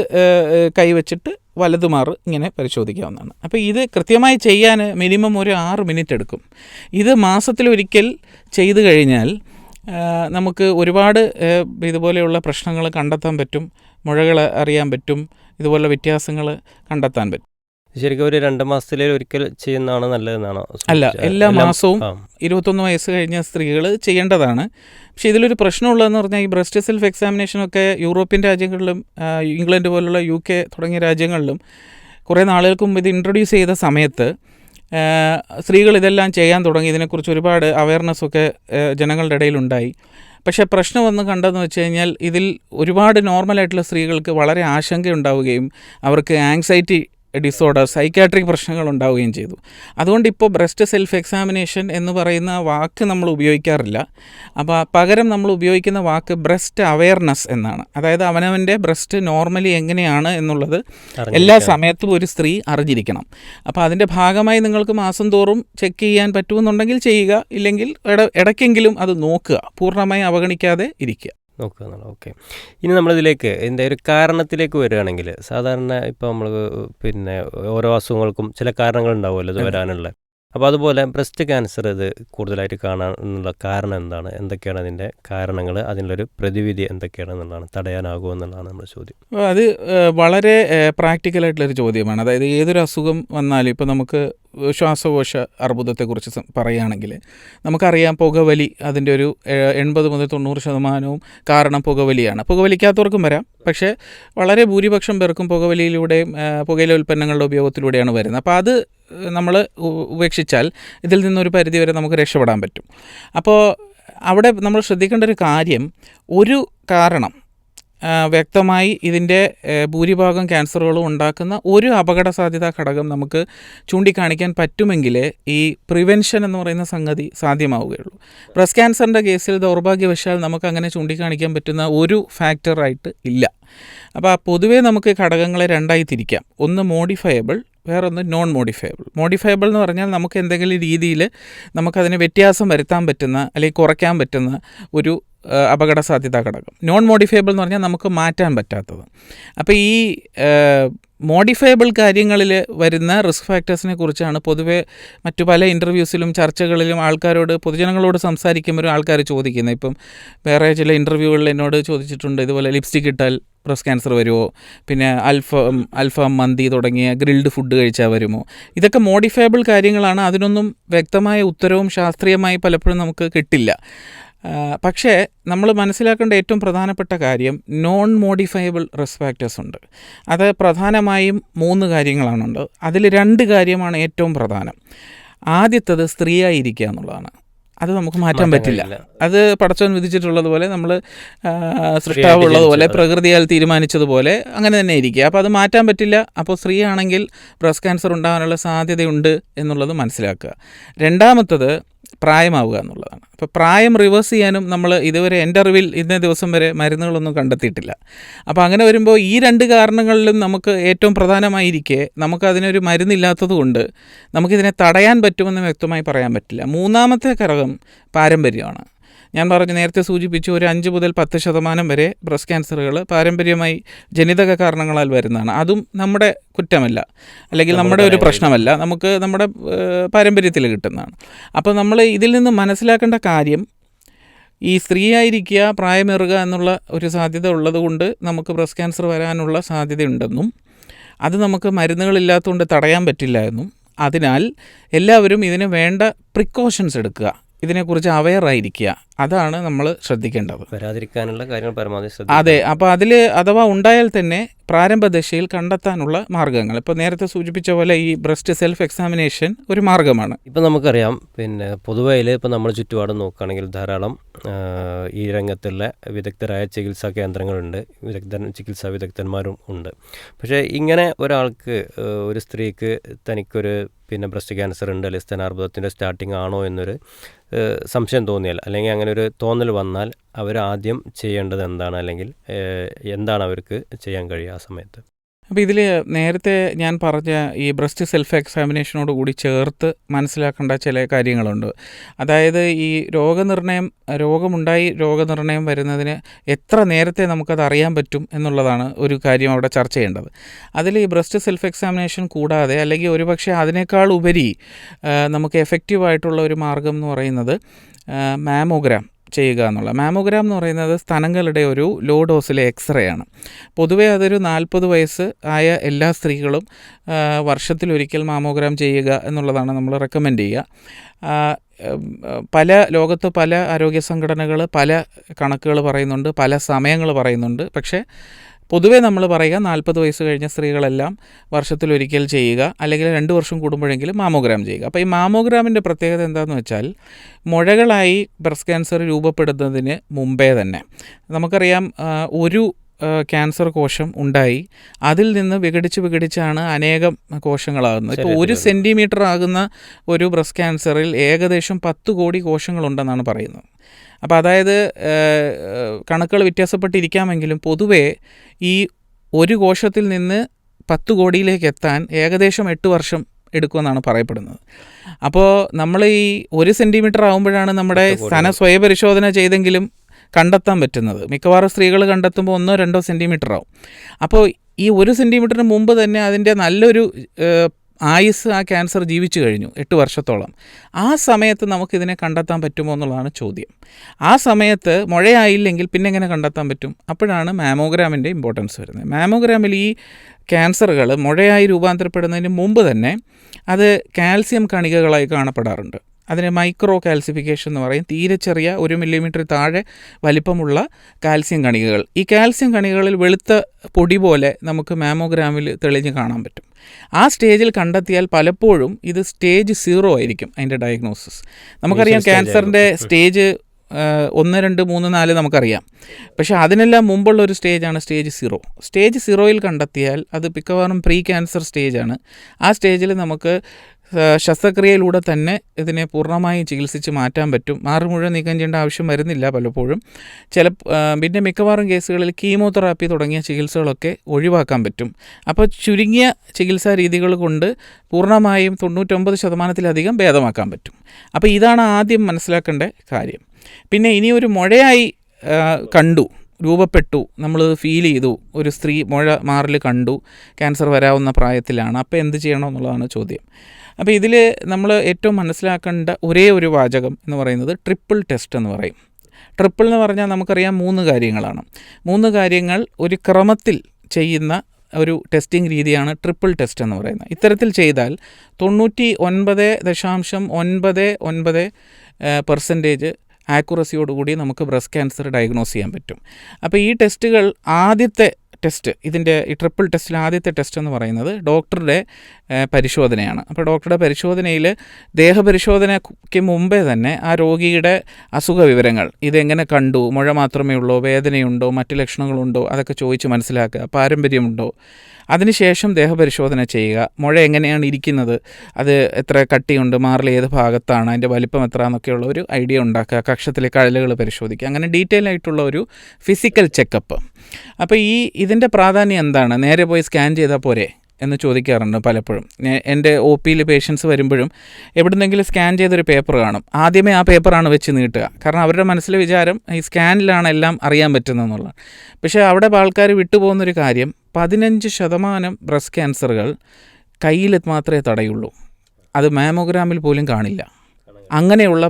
കൈവച്ചിട്ട് വലതുമാറ് ഇങ്ങനെ പരിശോധിക്കാവുന്നതാണ്. അപ്പോൾ ഇത് കൃത്യമായി ചെയ്യാൻ മിനിമം ഒരു ആറ് മിനിറ്റ് എടുക്കും. ഇത് മാസത്തിലൊരിക്കൽ ചെയ്തു കഴിഞ്ഞാൽ നമുക്ക് ഒരുപാട് ഇതുപോലെയുള്ള പ്രശ്നങ്ങൾ കണ്ടെത്താൻ പറ്റും മുഴകൾ അറിയാൻ പറ്റും ഇതുപോലുള്ള വ്യത്യാസങ്ങൾ കണ്ടെത്താൻ പറ്റും.
ശരിക്കും ഒരു രണ്ട് മാസത്തിൽ ഒരിക്കൽ ചെയ്യുന്നതാണ് നല്ലതെന്നാണോ
അല്ല എല്ലാ മാസവും. ഇരുപത്തൊന്ന് വയസ്സ് കഴിഞ്ഞ സ്ത്രീകൾ ചെയ്യേണ്ടതാണ്. പക്ഷേ ഇതിലൊരു പ്രശ്നമുള്ളതെന്ന് പറഞ്ഞാൽ ഈ ബ്രസ്റ്റ് സെൽഫ് എക്സാമിനേഷനൊക്കെ യൂറോപ്യൻ രാജ്യങ്ങളിലും ഇംഗ്ലണ്ട് പോലുള്ള യു കെ തുടങ്ങിയ രാജ്യങ്ങളിലും കുറേ നാളുകൾക്ക് മുമ്പ് ഇത് ഇൻട്രൊഡ്യൂസ് ചെയ്ത സമയത്ത് സ്ത്രീകൾ ഇതെല്ലാം ചെയ്യാൻ തുടങ്ങി. ഇതിനെക്കുറിച്ച് ഒരുപാട് അവയർനെസ്സൊക്കെ ജനങ്ങളുടെ ഇടയിലുണ്ടായി. പക്ഷേ പ്രശ്നം വന്ന് കണ്ടതെന്ന് വെച്ച് കഴിഞ്ഞാൽ ഇതിൽ ഒരുപാട് നോർമലായിട്ടുള്ള സ്ത്രീകൾക്ക് വളരെ ആശങ്കയുണ്ടാവുകയും അവർക്ക് ആങ്സൈറ്റി ഡിസോർഡർ സൈക്കാട്രിക് പ്രശ്നങ്ങൾ ഉണ്ടാവുകയും ചെയ്തു. അതുകൊണ്ട് ഇപ്പോൾ ബ്രസ്റ്റ് സെൽഫ് എക്സാമിനേഷൻ എന്ന് പറയുന്ന വാക്ക് നമ്മൾ ഉപയോഗിക്കാറില്ല. അപ്പോൾ പകരം നമ്മൾ ഉപയോഗിക്കുന്ന വാക്ക് ബ്രസ്റ്റ് അവെയർനെസ് എന്നാണ്. അതായത് അവനവന്റെ ബ്രസ്റ്റ് നോർമലി എങ്ങനെയാണ് എന്നുള്ളത് എല്ലാ സമയത്തും ഒരു സ്ത്രീ അറിഞ്ഞിരിക്കണം. അപ്പോൾ അതിന്റെ ഭാഗമായി നിങ്ങൾക്ക് മാസം തോറും ചെക്ക് ചെയ്യാൻ പറ്റുമെന്നുണ്ടെങ്കിൽ ചെയ്യുക. ഇല്ലെങ്കിൽ ഇട ഇടയ്ക്കെങ്കിലും അത് നോക്കുക. പൂർണമായി അവഗണിക്കാതെ ഇരിക്കുക.
നോക്കുക എന്നുള്ളത്. ഓക്കെ. ഇനി നമ്മളിതിലേക്ക് ഇതിന്റെ ഒരു കാരണത്തിലേക്ക് വരികയാണെങ്കിൽ സാധാരണ ഇപ്പോൾ നമ്മൾ പിന്നെ ഓരോ അസുഖങ്ങൾക്കും ചില കാരണങ്ങളുണ്ടാവുമല്ലോ ഇത് വരാനുള്ള. അപ്പോൾ അതുപോലെ ബ്രസ്റ്റ് ക്യാൻസർ ഇത് കൂടുതലായിട്ട് കാണാനുള്ള കാരണം എന്താണ്? എന്തൊക്കെയാണ് അതിന്റെ കാരണങ്ങൾ അതിനുള്ളൊരു പ്രതിവിധി എന്തൊക്കെയാണ് എന്നുള്ളതാണ് തടയാനാകുമോ എന്നുള്ളതാണ് നമ്മുടെ ചോദ്യം.
അത് വളരെ പ്രാക്ടിക്കലായിട്ടുള്ളൊരു ചോദ്യമാണ്. അതായത് ഏതൊരു അസുഖം വന്നാലും ഇപ്പോൾ നമുക്ക് ശ്വാസകോശ അർബുദത്തെക്കുറിച്ച് പറയുകയാണെങ്കിൽ നമുക്കറിയാം പുകവലി അതിന്റെ ഒരു എൺപത് മുതൽ തൊണ്ണൂറ് ശതമാനവും കാരണം പുകവലിയാണ്. പുകവലിക്കാത്തവർക്കും വരാം. പക്ഷേ വളരെ ഭൂരിപക്ഷം പേർക്കും പുകവലിയിലൂടെയും പുകയില ഉൽപ്പന്നങ്ങളുടെ ഉപയോഗത്തിലൂടെയാണ് വരുന്നത്. അപ്പോൾ അത് നമ്മൾ ഉപേക്ഷിച്ചാൽ ഇതിൽ നിന്നൊരു പരിധിവരെ നമുക്ക് രക്ഷപ്പെടാൻ പറ്റും. അപ്പോൾ അവിടെ നമ്മൾ ശ്രദ്ധിക്കേണ്ട ഒരു കാര്യം ഒരു കാരണം വ്യക്തമായി ഇതിന്റെ ഭൂരിഭാഗം ക്യാൻസറുകളും ഉണ്ടാക്കുന്ന ഒരു അപകട സാധ്യതാ ഘടകം നമുക്ക് ചൂണ്ടിക്കാണിക്കാൻ പറ്റുമെങ്കിലേ ഈ പ്രിവെൻഷൻ എന്ന് പറയുന്ന സംഗതി സാധ്യമാവുകയുള്ളൂ. ബ്രസ്റ്റ് ക്യാൻസറിന്റെ കേസിൽ ദൗർഭാഗ്യവശാൽ നമുക്ക് അങ്ങനെ ചൂണ്ടിക്കാണിക്കാൻ പറ്റുന്ന ഒരു ഫാക്ടറായിട്ട് ഇല്ല. അപ്പോൾ പൊതുവേ നമുക്ക് ഘടകങ്ങളെ രണ്ടായി തിരിക്കാം. ഒന്ന് മോഡിഫയബിൾ വേറൊന്ന് നോൺ മോഡിഫയബിൾ മോഡിഫയബിൾ എന്ന് പറഞ്ഞാൽ നമുക്ക് എന്തെങ്കിലും രീതിയിൽ നമുക്കതിന് വ്യത്യാസം വരുത്താൻ പറ്റുന്ന അല്ലെങ്കിൽ കുറയ്ക്കാൻ പറ്റുന്ന ഒരു അപകട സാധ്യത ഘടകം. നോൺ മോഡിഫയബിൾ എന്ന് പറഞ്ഞാൽ നമുക്ക് മാറ്റാൻ പറ്റാത്തത്. അപ്പോൾ ഈ മോഡിഫയബിൾ കാര്യങ്ങളിൽ വരുന്ന റിസ്ക് ഫാക്ടേഴ്സിനെ കുറിച്ചാണ് പൊതുവെ മറ്റു പല ഇന്റർവ്യൂസിലും ചർച്ചകളിലും ആൾക്കാരോട് പൊതുജനങ്ങളോട് സംസാരിക്കുമ്പോഴും ആൾക്കാർ ചോദിക്കുന്നത്. ഇപ്പം വേറെ ചില ഇന്റർവ്യൂകളിൽ എന്നോട് ചോദിച്ചിട്ടുണ്ട് ഇതുപോലെ ലിപ്സ്റ്റിക് ഇട്ടാൽ ബ്രസ്റ്റ് ക്യാൻസർ വരുമോ? പിന്നെ അൽഫാം അൽഫാം മന്തി തുടങ്ങിയ ഗ്രിൽഡ് ഫുഡ് കഴിച്ചാൽ വരുമോ? ഇതൊക്കെ മോഡിഫയബിൾ കാര്യങ്ങളാണ്. അതിനൊന്നും വ്യക്തമായ ഉത്തരവും ശാസ്ത്രീയമായി പലപ്പോഴും നമുക്ക് കിട്ടില്ല. പക്ഷേ നമ്മൾ മനസ്സിലാക്കേണ്ട ഏറ്റവും പ്രധാനപ്പെട്ട കാര്യം നോൺ മോഡിഫയബിൾ റിസ്ക് ഫാക്ടേഴ്സ് ഉണ്ട്. അത് പ്രധാനമായും മൂന്ന് കാര്യങ്ങളാണുണ്ട് അതിൽ രണ്ട് കാര്യമാണ് ഏറ്റവും പ്രധാനം. ആദ്യത്തത് സ്ത്രീയായിരിക്കുക എന്നുള്ളതാണ്. അത് നമുക്ക് മാറ്റാൻ പറ്റില്ല. അത് പടച്ചവൻ വിധിച്ചിട്ടുള്ളതുപോലെ നമ്മൾ സൃഷ്ടാവുള്ളതുപോലെ. പ്രകൃതിയാൽ തീരുമാനിച്ചതുപോലെ അങ്ങനെ തന്നെ ഇരിക്കുക. അപ്പോൾ അത് മാറ്റാൻ പറ്റില്ല. അപ്പോൾ സ്ത്രീ ആണെങ്കിൽ ബ്രസ്റ്റ് ക്യാൻസർ ഉണ്ടാകാനുള്ള സാധ്യതയുണ്ട് എന്നുള്ളത് മനസ്സിലാക്കുക. രണ്ടാമത്തത് പ്രായമാവുക എന്നുള്ളതാണ്. അപ്പോൾ പ്രായം റിവേഴ്സ് ചെയ്യാനും നമ്മൾ ഇതുവരെ എന്റെ അറിവിൽ ഇന്നേ ദിവസം വരെ മരുന്നുകളൊന്നും കണ്ടെത്തിയിട്ടില്ല. അപ്പോൾ അങ്ങനെ വരുമ്പോൾ ഈ രണ്ട് കാരണങ്ങളിലും നമുക്ക് ഏറ്റവും പ്രധാനമായിരിക്കെ നമുക്കതിനൊരു മരുന്നില്ലാത്തത് കൊണ്ട് നമുക്കിതിനെ തടയാൻ പറ്റുമെന്ന് വ്യക്തമായി പറയാൻ പറ്റില്ല. മൂന്നാമത്തെ ഘടകം പാരമ്പര്യമാണ്. ഞാൻ പറഞ്ഞു നേരത്തെ സൂചിപ്പിച്ചു ഒരു അഞ്ച് മുതൽ പത്ത് ശതമാനം വരെ ബ്രസ്റ്റ് ക്യാൻസറുകൾ പാരമ്പര്യമായി ജനിതക കാരണങ്ങളാൽ വരുന്നതാണ്. അതും നമ്മുടെ കുറ്റമല്ല. അല്ലെങ്കിൽ നമ്മുടെ ഒരു പ്രശ്നമല്ല. നമുക്ക് നമ്മുടെ പാരമ്പര്യത്തിൽ കിട്ടുന്നതാണ്. അപ്പോൾ നമ്മൾ ഇതിൽ നിന്ന് മനസ്സിലാക്കേണ്ട കാര്യം ഈ സ്ത്രീയായിരിക്കുക പ്രായമേറുക എന്നുള്ള ഒരു സാധ്യത ഉള്ളതുകൊണ്ട് നമുക്ക് ബ്രസ്റ്റ് ക്യാൻസർ വരാനുള്ള സാധ്യതയുണ്ടെന്നും അത് നമുക്ക് മരുന്നുകളില്ലാത്തതുകൊണ്ട് തടയാൻ പറ്റില്ല എന്നും അതിനാൽ എല്ലാവരും ഇതിന് വേണ്ട പ്രിക്കോഷൻസ് എടുക്കുക. ഇതിനെക്കുറിച്ച് അവെയർ ആയിരിക്കുക. അതാണ് നമ്മൾ ശ്രദ്ധിക്കേണ്ടത്.
വരാതിരിക്കാനുള്ള കാര്യങ്ങൾ പരമാവധി ശ്രദ്ധിക്കുക.
അതെ അപ്പോൾ അതിൽ അഥവാ ഉണ്ടായാൽ തന്നെ പ്രാരംഭ ദശയിൽ കണ്ടെത്താനുള്ള മാർഗങ്ങൾ ഇപ്പോൾ നേരത്തെ സൂചിപ്പിച്ച പോലെ ഈ ബ്രസ്റ്റ് സെൽഫ് എക്സാമിനേഷൻ ഒരു മാർഗമാണ്
ഇപ്പോൾ നമുക്കറിയാം പിന്നെ പൊതുവേയിൽ ഇപ്പോൾ നമ്മൾ ചുറ്റുപാടും നോക്കുകയാണെങ്കിൽ ധാരാളം ഈ രംഗത്തുള്ള വിദഗ്ധരായ ചികിത്സാ കേന്ദ്രങ്ങളുണ്ട്. വിദഗ്ധ ചികിത്സാ വിദഗ്ധന്മാരും ഉണ്ട്. പക്ഷേ ഇങ്ങനെ ഒരാൾക്ക് ഒരു സ്ത്രീക്ക് തനിക്കൊരു പിന്നെ ബ്രസ്റ്റ് ക്യാൻസർ ഉണ്ട് അല്ലെങ്കിൽ സ്തനാർബുദത്തിന്റെ സ്റ്റാർട്ടിംഗ് ആണോ എന്നൊരു സംശയം തോന്നിയാൽ അല്ലെങ്കിൽ അങ്ങനെ ഒരു തോന്നൽ വന്നാൽ അവർ ആദ്യം ചെയ്യേണ്ടത് എന്താണ്? അല്ലെങ്കിൽ എന്താണ് അവർക്ക് ചെയ്യാൻ കഴിയുക? ആ സമയത്ത്.
അപ്പോൾ ഇതിൽ നേരത്തെ ഞാൻ പറഞ്ഞ ഈ ബ്രസ്റ്റ് സെൽഫ് എക്സാമിനേഷനോട് കൂടി ചേർത്ത് മനസ്സിലാക്കേണ്ട ചില കാര്യങ്ങളുണ്ട്. അതായത് ഈ രോഗനിർണയം രോഗമുണ്ടായി രോഗനിർണയം വരുന്നതിന് എത്ര നേരത്തെ നമുക്കത് അറിയാൻ പറ്റും എന്നുള്ളതാണ് ഒരു കാര്യം അവിടെ ചർച്ച ചെയ്യേണ്ടത്. അതിൽ ഈ ബ്രസ്റ്റ് സെൽഫ് എക്സാമിനേഷൻ കൂടാതെ അല്ലെങ്കിൽ ഒരുപക്ഷെ അതിനേക്കാൾ ഉപരി നമുക്ക് എഫക്റ്റീവായിട്ടുള്ള ഒരു മാർഗം എന്ന് പറയുന്നത് മാമോഗ്രാം. ചെയ്യുക എന്നുള്ള. മാമോഗ്രാം എന്ന് പറയുന്നത് സ്ഥലങ്ങളുടെ ഒരു ലോ ഡോസിലെ എക്സ്റേ ആണ്. പൊതുവേ അതൊരു നാൽപ്പത് വയസ്സ് ആയ എല്ലാ സ്ത്രീകളും വർഷത്തിലൊരിക്കൽ മാമോഗ്രാം ചെയ്യുക എന്നുള്ളതാണ് നമ്മൾ റെക്കമെൻഡ് ചെയ്യുക. പല ലോകത്ത് പല ആരോഗ്യ സംഘടനകൾ പല കണക്കുകൾ പറയുന്നുണ്ട് പല സമയങ്ങൾ പറയുന്നുണ്ട്. പക്ഷേ പൊതുവേ നമ്മൾ പറയുക നാൽപ്പത് വയസ്സ് കഴിഞ്ഞ സ്ത്രീകളെല്ലാം വർഷത്തിലൊരിക്കൽ ചെയ്യുക അല്ലെങ്കിൽ രണ്ട് വർഷം കൂടുമ്പോഴെങ്കിലും മാമോഗ്രാം ചെയ്യുക. അപ്പോൾ ഈ മാമോഗ്രാമിന്റെ പ്രത്യേകത എന്താണെന്ന് വെച്ചാൽ മുഴകളായി ബ്രസ്റ്റ് ക്യാൻസർ രൂപപ്പെടുന്നതിന് മുമ്പേ തന്നെ നമുക്കറിയാം ഒരു ക്യാൻസർ കോശം ഉണ്ടായി. അതിൽ നിന്ന് വിഘടിച്ച് വിഘടിച്ചാണ് അനേകം കോശങ്ങളാകുന്നത്. ഇപ്പോൾ ഒരു സെന്റിമീറ്റർ ആകുന്ന ഒരു ബ്രസ്റ്റ് ക്യാൻസറിൽ ഏകദേശം പത്ത് കോടി കോശങ്ങളുണ്ടെന്നാണ് പറയുന്നത്. അപ്പോൾ അതായത് കണക്കുകൾ വ്യത്യാസപ്പെട്ടിരിക്കാമെങ്കിലും പൊതുവേ ഈ ഒരു കോശത്തിൽ നിന്ന് പത്ത് കോടിയിലേക്ക് എത്താൻ ഏകദേശം എട്ട് വർഷം എടുക്കുമെന്നാണ് പറയപ്പെടുന്നത്. അപ്പോൾ നമ്മൾ ഈ ഒരു സെന്റിമീറ്റർ ആകുമ്പോഴാണ് നമ്മുടെ സ്ഥന സ്വയപരിശോധന ചെയ്തെങ്കിലും കണ്ടെത്താൻ പറ്റുന്നത്. മിക്കവാറും സ്ത്രീകൾ കണ്ടെത്തുമ്പോൾ ഒന്നോ രണ്ടോ സെന്റിമീറ്റർ ആവും. അപ്പോൾ ഈ ഒരു സെന്റിമീറ്ററിന് മുമ്പ് തന്നെ അതിന്റെ നല്ലൊരു ആയുസ് ആ ക്യാൻസർ ജീവിച്ചു കഴിഞ്ഞു എട്ട് വർഷത്തോളം. ആ സമയത്ത് നമുക്കിതിനെ കണ്ടെത്താൻ പറ്റുമോ എന്നുള്ളതാണ് ചോദ്യം. ആ സമയത്ത് മുഴയായില്ലെങ്കിൽ പിന്നെ എങ്ങനെ കണ്ടെത്താൻ പറ്റും? അപ്പോഴാണ് മാമോഗ്രാമിന്റെ ഇമ്പോർട്ടൻസ് വരുന്നത്. മാമോഗ്രാമിൽ ഈ ക്യാൻസറുകൾ മുഴയായി രൂപാന്തരപ്പെടുന്നതിന് മുമ്പ് തന്നെ അത് കാൽസ്യം കണികകളായി കാണപ്പെടാറുണ്ട്. അതിന് മൈക്രോ കാൽസിഫിക്കേഷൻ എന്ന് പറയും. തീരെ ചെറിയ ഒരു മില്ലിമീറ്റർ താഴെ വലിപ്പമുള്ള കാൽസ്യം കണികകൾ. ഈ കാൽസ്യം കണികകളിൽ വെളുത്ത പൊടി പോലെ നമുക്ക് മാമോഗ്രാമിൽ തെളിഞ്ഞ് കാണാൻ പറ്റും. ആ സ്റ്റേജിൽ കണ്ടെത്തിയാൽ പലപ്പോഴും ഇത് സ്റ്റേജ് സീറോ ആയിരിക്കും അതിന്റെ ഡയഗ്നോസിസ്. നമുക്കറിയാം ക്യാൻസറിന്റെ സ്റ്റേജ് ഒന്ന് രണ്ട് മൂന്ന് നാല് നമുക്കറിയാം. പക്ഷേ അതിനെല്ലാം മുമ്പുള്ള ഒരു സ്റ്റേജാണ് സ്റ്റേജ് സീറോ. സ്റ്റേജ് സീറോയിൽ കണ്ടെത്തിയാൽ അത് മിക്കവാറും പ്രീ ക്യാൻസർ സ്റ്റേജാണ്. ആ സ്റ്റേജിൽ നമുക്ക് ശസ്ത്രക്രിയയിലൂടെ തന്നെ ഇതിനെ പൂർണമായും ചികിത്സിച്ച് മാറ്റാൻ പറ്റും. മാറി മുഴുവൻ നീക്കം ചെയ്യേണ്ട ആവശ്യം വരുന്നില്ല പലപ്പോഴും. ചില പിന്നെ മിക്കവാറും കേസുകളിൽ കീമോതെറാപ്പി തുടങ്ങിയ ചികിത്സകളൊക്കെ ഒഴിവാക്കാൻ പറ്റും. അപ്പോൾ ചുരുങ്ങിയ ചികിത്സാ രീതികൾ കൊണ്ട് പൂർണമായും തൊണ്ണൂറ്റൊമ്പത് ശതമാനത്തിലധികം ഭേദമാക്കാൻ പറ്റും. അപ്പോൾ ഇതാണ് ആദ്യം മനസ്സിലാക്കേണ്ട കാര്യം. പിന്നെ ഇനി ഒരു മുഴയായി കണ്ടു രൂപപ്പെട്ടു നമ്മൾ ഫീൽ ചെയ്തു ഒരു സ്ത്രീ മുഴ മാറിൽ കണ്ടു ക്യാൻസർ വരാവുന്ന പ്രായത്തിലാണ്. അപ്പോൾ എന്ത് ചെയ്യണം എന്നുള്ളതാണ് ചോദ്യം. അപ്പോൾ ഇതിൽ നമ്മൾ ഏറ്റവും മനസ്സിലാക്കേണ്ട ഒരേ ഒരു വാചകം എന്ന് പറയുന്നത് ട്രിപ്പിൾ ടെസ്റ്റ് എന്ന് പറയും. ട്രിപ്പിൾ എന്ന് പറഞ്ഞാൽ നമുക്കറിയാം മൂന്ന് കാര്യങ്ങളാണ്. മൂന്ന് കാര്യങ്ങൾ ഒരു ക്രമത്തിൽ ചെയ്യുന്ന ഒരു ടെസ്റ്റിംഗ് രീതിയാണ് ട്രിപ്പിൾ ടെസ്റ്റ് എന്ന് പറയുന്നത്. ഇത്തരത്തിൽ ചെയ്താൽ തൊണ്ണൂറ്റി ഒൻപത് ദശാംശം ഒൻപത് ഒൻപത് പെർസെന്റേജ് ആക്യുറസിയോടുകൂടി നമുക്ക് ബ്രസ്റ്റ് ക്യാൻസർ ഡയഗ്നോസ് ചെയ്യാൻ പറ്റും. അപ്പോൾ ഈ ടെസ്റ്റുകൾ ആദ്യത്തെ ടെസ്റ്റ് ഇതിന്റെ ഈ ട്രിപ്പിൾ ടെസ്റ്റിൽ ആദ്യത്തെ ടെസ്റ്റ് എന്ന് പറയുന്നത് ഡോക്ടറുടെ പരിശോധനയാണ്. അപ്പോൾ ഡോക്ടറുടെ പരിശോധനയിൽ ദേഹപരിശോധനയ്ക്ക് മുമ്പേ തന്നെ ആ രോഗിയുടെ അസുഖ വിവരങ്ങൾ ഇതെങ്ങനെ കണ്ടു മുഴ മാത്രമേ ഉള്ളൂ വേദനയുണ്ടോ മറ്റ് ലക്ഷണങ്ങളുണ്ടോ അതൊക്കെ ചോദിച്ച് മനസ്സിലാക്കുക പാരമ്പര്യമുണ്ടോ അതിനുശേഷം ദേഹപരിശോധന ചെയ്യുക. മുഴ എങ്ങനെയാണ് ഇരിക്കുന്നത്? അത് എത്ര കട്ടിയുണ്ട്? മാറിൽ ഏത് ഭാഗത്താണ്? അതിന്റെ വലിപ്പം എത്ര എന്നൊക്കെയുള്ള ഒരു ഐഡിയ ഉണ്ടാക്കുക. കക്ഷത്തിലെ കഴലുകൾ പരിശോധിക്കുക. അങ്ങനെ ഡീറ്റെയിൽ ആയിട്ടുള്ള ഒരു ഫിസിക്കൽ ചെക്കപ്പ്. അപ്പോൾ ഈ ഇതിന്റെ പ്രാധാന്യം എന്താണ്? നേരെ പോയി സ്കാൻ ചെയ്താൽ പോരെ എന്ന് ചോദിക്കാറുണ്ട് പലപ്പോഴും. എന്റെ ഒ പിയിൽ പേഷ്യൻസ് വരുമ്പോഴും എവിടുന്നെങ്കിലും സ്കാൻ ചെയ്തൊരു പേപ്പർ കാണും. ആദ്യമേ ആ പേപ്പറാണ് വെച്ച് നീട്ടുക. കാരണം അവരുടെ മനസ്സിലെ വിചാരം ഈ സ്കാനിലാണ് എല്ലാം അറിയാൻ പറ്റുന്നതെന്നുള്ളത് പക്ഷേ അവിടെ ആൾക്കാർ വിട്ടുപോകുന്നൊരു കാര്യം പതിനഞ്ച് ശതമാനം ബ്രസ്റ്റ് ക്യാൻസറുകൾ കയ്യിൽ മാത്രമേ തടയുള്ളൂ. അത് മാമോഗ്രാമിൽ പോലും കാണില്ല. അങ്ങനെയുള്ള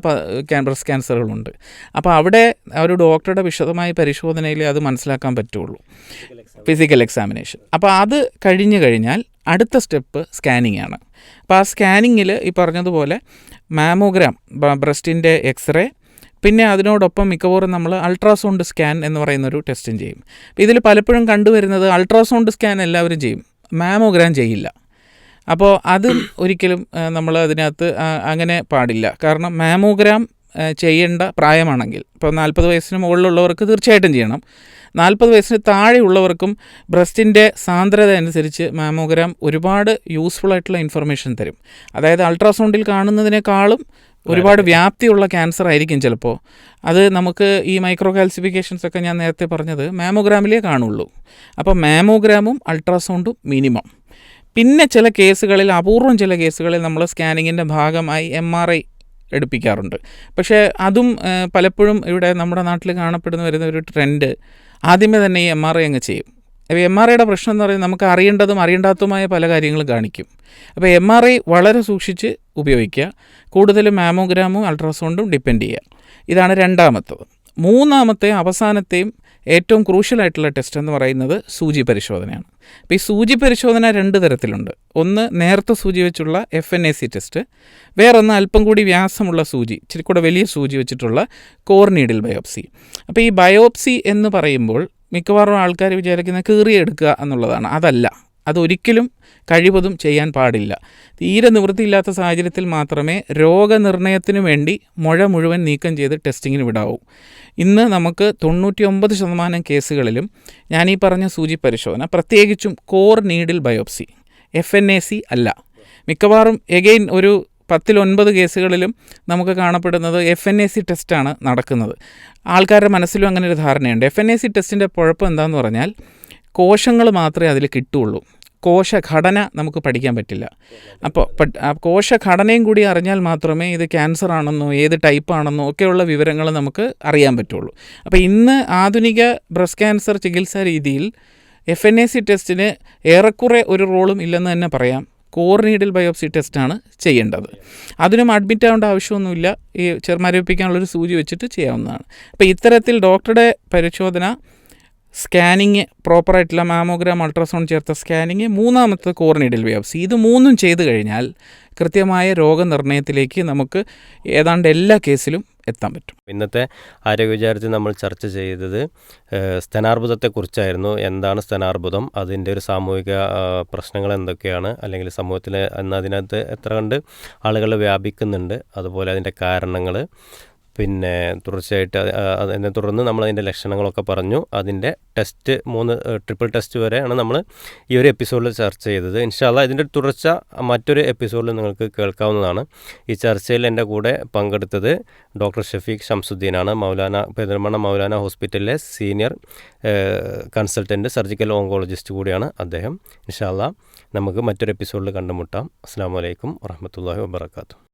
ബ്രസ്റ്റ് ക്യാൻസറുകളുണ്ട്. അപ്പോൾ അവിടെ ഒരു ഡോക്ടറുടെ വിശദമായ പരിശോധനയിൽ അത് മനസ്സിലാക്കാൻ പറ്റുള്ളൂ. Physical examination. അപ്പോൾ അത് കഴിഞ്ഞു കഴിഞ്ഞാൽ അടുത്ത സ്റ്റെപ്പ് സ്കാനിങ് ആണ്. അപ്പോൾ ആ സ്കാനിങ്ങിൽ ഈ പറഞ്ഞതുപോലെ മാമോഗ്രാം ബ്രസ്റ്റിന്റെ എക്സ്റേ പിന്നെ അതിനോടൊപ്പം മിക്കവാറും നമ്മൾ അൾട്രാസൗണ്ട് സ്കാൻ എന്ന് പറയുന്നൊരു ടെസ്റ്റും ചെയ്യും. ഇതിൽ പലപ്പോഴും കണ്ടുവരുന്നത് അൾട്രാസൗണ്ട് സ്കാൻ എല്ലാവരും ചെയ്യും. മാമോഗ്രാം ചെയ്യില്ല. അപ്പോൾ അത് ഒരിക്കലും നമ്മൾ അതിനകത്ത് അങ്ങനെ പാടില്ല. കാരണം മാമോഗ്രാം ചെയ്യേണ്ട പ്രായമാണെങ്കിൽ ഇപ്പോൾ നാൽപ്പത് വയസ്സിന് മുകളിലുള്ളവർക്ക് തീർച്ചയായിട്ടും ചെയ്യണം. നാൽപ്പത് വയസ്സിന് താഴെയുള്ളവർക്കും ബ്രസ്റ്റിന്റെ സാന്ദ്രത അനുസരിച്ച് മാമോഗ്രാം ഒരുപാട് യൂസ്ഫുൾ ആയിട്ടുള്ള ഇൻഫർമേഷൻ തരും. അതായത് അൾട്രാസൗണ്ടിൽ കാണുന്നതിനേക്കാളും ഒരുപാട് വ്യാപ്തിയുള്ള ക്യാൻസർ ആയിരിക്കും ചിലപ്പോൾ അത് നമുക്ക് ഈ മൈക്രോ കാൽസിഫിക്കേഷൻസ് ഒക്കെ ഞാൻ നേരത്തെ പറഞ്ഞത് മാമോഗ്രാമിലേ കാണുള്ളൂ. അപ്പോൾ മാമോഗ്രാമും അൾട്രാസൗണ്ടും മിനിമം പിന്നെ ചില കേസുകളിൽ അപൂർവം ചില കേസുകളിൽ നമ്മൾ സ്കാനിങ്ങിന്റെ ഭാഗമായി എം ആർ ഐ എടുപ്പിക്കാറുണ്ട്. പക്ഷേ അതും പലപ്പോഴും ഇവിടെ നമ്മുടെ നാട്ടിൽ കാണപ്പെടുന്ന വരുന്ന ഒരു ട്രെൻഡ് ആദ്യമേ തന്നെ ഈ എം ആർ ഐ അങ്ങ് ചെയ്യും. അപ്പോൾ എം ആർ ഐയുടെ പ്രശ്നം എന്ന് പറയുന്നത് നമുക്ക് അറിയേണ്ടതും അറിയേണ്ടാത്തതുമായ പല കാര്യങ്ങളും കാണിക്കും. അപ്പോൾ എം ആർ ഐ വളരെ സൂക്ഷിച്ച് ഉപയോഗിക്കുക. കൂടുതൽ മാമോഗ്രാമും അൾട്രാസൗണ്ടും ഡിപ്പെൻഡ് ചെയ്യുക. ഇതാണ് രണ്ടാമത്തത്. മൂന്നാമത്തെ അവസാനത്തെയും ഏറ്റവും ക്രൂഷ്യലായിട്ടുള്ള ടെസ്റ്റ് എന്ന് പറയുന്നത് സൂചി പരിശോധനയാണ്. അപ്പോൾ ഈ സൂചി പരിശോധന രണ്ട് തരത്തിലുണ്ട്. ഒന്ന് നേരത്തെ സൂചി വെച്ചുള്ള F N A C test. വേറൊന്ന് അല്പം കൂടി വ്യാസമുള്ള സൂചി ഇച്ചിരി കൂടെ വലിയ സൂചി വെച്ചിട്ടുള്ള കോർ നീഡിൽ ബയോപ്സി. അപ്പോൾ ഈ ബയോപ്സി എന്ന് പറയുമ്പോൾ മിക്കവാറും ആൾക്കാർ വിചാരിക്കുന്ന കീറിയെടുക്കുക എന്നുള്ളതാണ്. അതല്ല. അതൊരിക്കലും കഴിവതും ചെയ്യാൻ പാടില്ല. തീരെ നിവൃത്തിയില്ലാത്ത സാഹചര്യത്തിൽ മാത്രമേ രോഗനിർണയത്തിനു വേണ്ടി മുഴ മുഴുവൻ നീക്കം ചെയ്ത് ടെസ്റ്റിങ്ങിന് വിടാവൂ. ഇന്ന് നമുക്ക് തൊണ്ണൂറ്റി ഒമ്പത് ശതമാനം കേസുകളിലും ഈ പറഞ്ഞ സൂചി പരിശോധന പ്രത്യേകിച്ചും core needle biopsy F N A C അല്ല. മിക്കവാറും എഗെയിൻ ഒരു പത്തിലൊൻപത് കേസുകളിലും നമുക്ക് കാണപ്പെടുന്നത് എഫ് എൻ എ സി ടെസ്റ്റാണ് നടക്കുന്നത്. ആൾക്കാരുടെ മനസ്സിലും അങ്ങനെ ഒരു ധാരണയുണ്ട്. എഫ് എൻ എ സി ടെസ്റ്റിന്റെ കുഴപ്പം എന്താണെന്ന് പറഞ്ഞാൽ കോശങ്ങൾ മാത്രമേ അതിൽ കിട്ടുള്ളൂ. കോശഘടന നമുക്ക് പഠിക്കാൻ പറ്റില്ല. അപ്പോൾ കോശഘടനയും കൂടി അറിഞ്ഞാൽ മാത്രമേ ഇത് ക്യാൻസർ ആണെന്നോ ഏത് ടൈപ്പ് ആണെന്നോ ഒക്കെയുള്ള വിവരങ്ങൾ നമുക്ക് അറിയാൻ പറ്റുള്ളൂ. അപ്പോൾ ഇന്ന് ആധുനിക ബ്രസ്റ്റ് ക്യാൻസർ ചികിത്സാ രീതിയിൽ എഫ് എൻ എ സി ടെസ്റ്റിന് ഏറെക്കുറെ ഒരു റോളും ഇല്ലെന്ന് തന്നെ പറയാം. കോർ നീഡിൽ ബയോപ്സി ടെസ്റ്റാണ് ചെയ്യേണ്ടത്. അതിനും അഡ്മിറ്റ് ആവേണ്ട ആവശ്യമൊന്നുമില്ല. ഈ ചെറുമരവിപ്പിക്കാനുള്ളൊരു സൂചി വെച്ചിട്ട് ചെയ്യാവുന്നതാണ്. അപ്പോൾ ഇത്തരത്തിൽ ഡോക്ടറുടെ പരിശോധന സ്കാനിങ് പ്രോപ്പറായിട്ടുള്ള മാമോഗ്രാം അൾട്രാസൗണ്ട് ചേർത്ത സ്കാനിങ് മൂന്നാമത്തെ കോർണിഡിൽ ബയോപ്സി ഇത് മൂന്നും ചെയ്തു കഴിഞ്ഞാൽ കൃത്യമായ രോഗനിർണയത്തിലേക്ക് നമുക്ക് ഏതാണ്ട് എല്ലാ കേസിലും എത്താൻ പറ്റും.
ഇന്നത്തെ ആരോഗ്യ വിചാരത്തിൽ നമ്മൾ ചർച്ച ചെയ്തത് സ്തനാർബുദത്തെക്കുറിച്ചായിരുന്നു. എന്താണ് സ്തനാർബുദം? അതിന്റെ ഒരു സാമൂഹിക പ്രശ്നങ്ങൾ എന്തൊക്കെയാണ്? അല്ലെങ്കിൽ സമൂഹത്തിൽ അതിനകത്ത് എത്ര കണ്ട് ആളുകൾ വ്യാപിക്കുന്നുണ്ട്? അതുപോലെ അതിന്റെ കാരണങ്ങൾ. പിന്നെ തുടർച്ചയായിട്ട് അത്, അതിനെ തുടർന്ന് നമ്മൾ അതിന്റെ ലക്ഷണങ്ങളൊക്കെ പറഞ്ഞു. അതിന്റെ ടെസ്റ്റ് മൂന്ന് ട്രിപ്പിൾ ടെസ്റ്റ് വരെയാണ് നമ്മൾ ഈ ഒരു എപ്പിസോഡിൽ ചർച്ച ചെയ്തത്. ഇൻഷാല്ല ഇതിന്റെ തുടർച്ച മറ്റൊരു എപ്പിസോഡിൽ നിങ്ങൾക്ക് കേൾക്കാവുന്നതാണ്. ഈ ചർച്ചയിൽ എന്റെ കൂടെ പങ്കെടുത്തത് ഡോക്ടർ ഷഫീഖ് ഷംസുദ്ദീനാണ്. മൗലാന പെരുമണ മൗലാന ഹോസ്പിറ്റലിലെ സീനിയർ കൺസൾട്ടന്റ് സർജിക്കൽ ഓങ്കോളജിസ്റ്റ് കൂടിയാണ് അദ്ദേഹം. ഇൻഷാല്ല നമുക്ക് മറ്റൊരു എപ്പിസോഡിൽ കണ്ടുമുട്ടാം. അസ്സാം വലൈക്കും വറഹമത്തല്ലാഹി വാബർക്കാത്തു